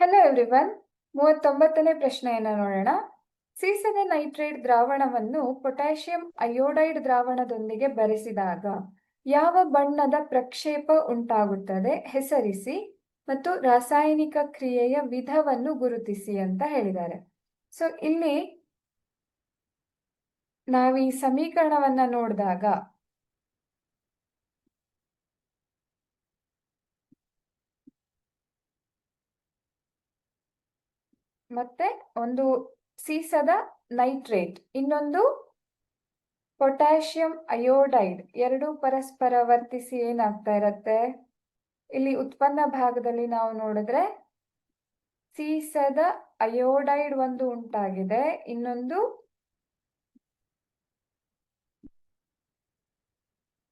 Hello everyone ಮೂವತ್ತೊಂಬತ್ತನೇ ಪ್ರಶ್ನೆಯನ್ನು ನೋಡೋಣ. ಸೀಸದ ನೈಟ್ರೇಟ್ ದ್ರಾವಣವನ್ನು ಪೊಟ್ಯಾಷಿಯಂ ಅಯೋಡೈಡ್ ದ್ರಾವಣದೊಂದಿಗೆ ಬೆರೆಸಿದಾಗ ಯಾವ ಬಣ್ಣದ ಪ್ರಕ್ಷೇಪ ಉಂಟಾಗುತ್ತದೆ ಹೆಸರಿಸಿ ಮತ್ತು ರಾಸಾಯನಿಕ ಕ್ರಿಯೆಯ ವಿಧವನ್ನು ಗುರುತಿಸಿ ಅಂತ ಹೇಳಿದ್ದಾರೆ. ಸೊ ಇಲ್ಲಿ ನಾವು ಈ ಸಮೀಕರಣವನ್ನ ನೋಡಿದಾಗ ಮತ್ತೆ ಒಂದು ಸೀಸದ ನೈಟ್ರೇಟ್, ಇನ್ನೊಂದು ಪೊಟ್ಯಾಷಿಯಂ ಅಯೋಡೈಡ್, ಎರಡು ಪರಸ್ಪರ ವರ್ತಿಸಿ ಏನಾಗ್ತಾ ಇರತ್ತೆ? ಇಲ್ಲಿ ಉತ್ಪನ್ನ ಭಾಗದಲ್ಲಿ ನಾವು ನೋಡಿದ್ರೆ ಸೀಸದ ಅಯೋಡೈಡ್ ಒಂದು ಉಂಟಾಗಿದೆ, ಇನ್ನೊಂದು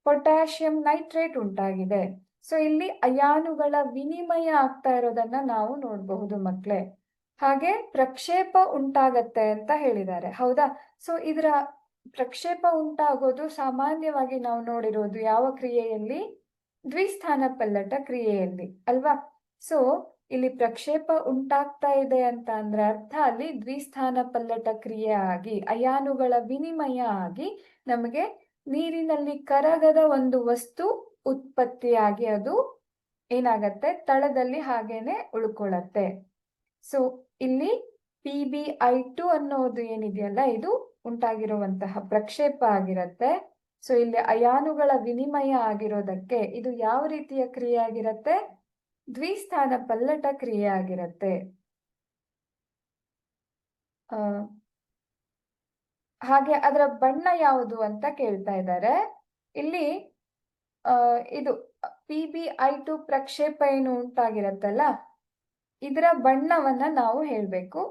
ಪೊಟ್ಯಾಷಿಯಂ ನೈಟ್ರೇಟ್ ಉಂಟಾಗಿದೆ. ಸೊ ಇಲ್ಲಿ ಅಯಾನುಗಳ ವಿನಿಮಯ ಆಗ್ತಾ ಇರೋದನ್ನ ನಾವು ನೋಡಬಹುದು ಮಕ್ಕಳೇ ಹಾಗೆ ಪ್ರಕ್ಷೇಪ ಉಂಟಾಗತ್ತೆ ಅಂತ ಹೇಳಿದ್ದಾರೆ. ಹೌದಾ? ಸೊ ಇದರ ಪ್ರಕ್ಷೇಪ ಉಂಟಾಗೋದು ಸಾಮಾನ್ಯವಾಗಿ ನಾವು ನೋಡಿರೋದು ಯಾವ ಕ್ರಿಯೆಯಲ್ಲಿ? ದ್ವಿಸ್ಥಾನ ಪಲ್ಲಟ ಕ್ರಿಯೆಯಲ್ಲಿ, ಅಲ್ವಾ? ಸೊ ಇಲ್ಲಿ ಪ್ರಕ್ಷೇಪ ಉಂಟಾಗ್ತಾ ಇದೆ ಅಂತ ಅಂದ್ರೆ ಅರ್ಥ ಅಲ್ಲಿ ದ್ವಿಸ್ಥಾನ ಪಲ್ಲಟ ಕ್ರಿಯೆ ಆಗಿ, ಅಯಾನುಗಳ ವಿನಿಮಯ ಆಗಿ ನಮಗೆ ನೀರಿನಲ್ಲಿ ಕರಗದ ಒಂದು ವಸ್ತು ಉತ್ಪತ್ತಿಯಾಗಿ ಅದು ಏನಾಗತ್ತೆ? ತಳದಲ್ಲಿ ಹಾಗೇನೆ ಉಳ್ಕೊಳ್ಳತ್ತೆ. ಸೊ ಇಲ್ಲಿ ಪಿ ಬಿ ಐ ಟು ಅನ್ನೋದು ಏನಿದೆಯಲ್ಲ, ಇದು ಉಂಟಾಗಿರುವಂತಹ ಪ್ರಕ್ಷೇಪ ಆಗಿರತ್ತೆ. ಸೊ ಇಲ್ಲಿ ಅಯಾನುಗಳ ವಿನಿಮಯ ಆಗಿರೋದಕ್ಕೆ ಇದು ಯಾವ ರೀತಿಯ ಕ್ರಿಯೆ ಆಗಿರತ್ತೆ? ದ್ವಿಸ್ಥಾನ ಪಲ್ಲಟ ಕ್ರಿಯೆ ಆಗಿರತ್ತೆ. ಹಾಗೆ ಅದರ ಬಣ್ಣ ಯಾವುದು ಅಂತ ಕೇಳ್ತಾ ಇದ್ದಾರೆ. ಇಲ್ಲಿ ಇದು ಪಿ ಬಿ ಐ ಟು ಪ್ರಕ್ಷೇಪ ಏನು ಉಂಟಾಗಿರತ್ತಲ್ಲ ಇದರ ಬಣ್ಣವನ್ನ ನಾವು ಹೇಳ್ಬೇಕು.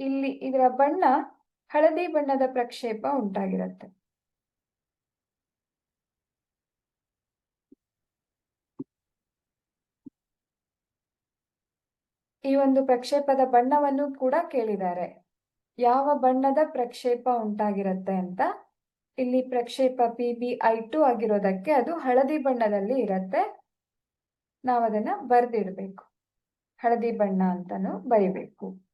ಇಲ್ಲಿ ಇದರ ಬಣ್ಣ ಹಳದಿ ಬಣ್ಣದ ಪ್ರಕ್ಷೇಪ ಉಂಟಾಗಿರುತ್ತೆ. ಈ ಒಂದು ಪ್ರಕ್ಷೇಪದ ಬಣ್ಣವನ್ನು ಕೂಡ ಕೇಳಿದ್ದಾರೆ. ಯಾವ ಬಣ್ಣದ ಪ್ರಕ್ಷೇಪ ಉಂಟಾಗಿರುತ್ತೆ ಅಂತ ಇಲ್ಲಿ ಪ್ರಕ್ಷೇಪ ಪಿ ಬಿ ಐ ಟು ಆಗಿರೋದಕ್ಕೆ ಅದು ಹಳದಿ ಬಣ್ಣದಲ್ಲಿ ಇರತ್ತೆ. ನಾವದನ್ನ ಬರ್ದಿಡ್ಬೇಕು. ಹಳದಿ ಬಣ್ಣ ಅಂತಾನು ಬರಿಬೇಕು.